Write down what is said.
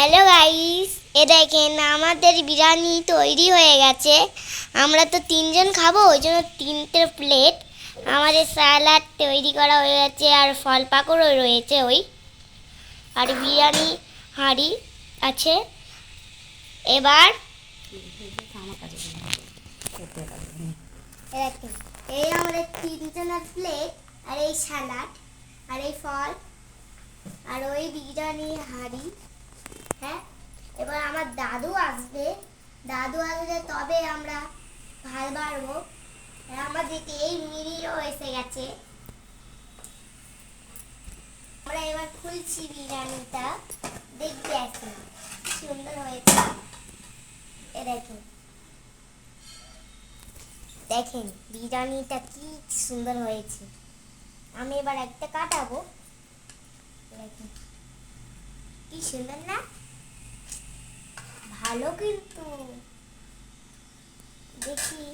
Hello guys এ দেখেন, আমাদের বিরিয়ানি তৈরি হয়ে গেছে। আমরা তো তিনজন খাব, ওই জন্য তিনটে প্লেট আমাদের স্যালাড তৈরি করা হয়ে গেছে, আর ফল পাকড়ও রয়েছে ওই। আর বিরিয়ানি হাঁড়ি আছে। এবার এই আমাদের তিনজনের প্লেট আর এই স্যালাড আর এই ফল, আর ওই বিরিয়ানি হাঁড়ি। হ্যাঁ? এবার আমার দাদু আসবে। দাদু আসলে তবে আমরা ভালো আর আমাদেরকে এই মিরিও এসে গেছে। আমরা এবার খুলছি বিরিয়ানিটা। দেখবে এখন সুন্দর হয়েছে। এ দেখেন। দেখেন বিরিয়ানিটা কি সুন্দর হয়েছে। আমি এবার একটা কাটাবো। দেখেন। কি সুন্দর না? ভালো কিন্তু। দেখি।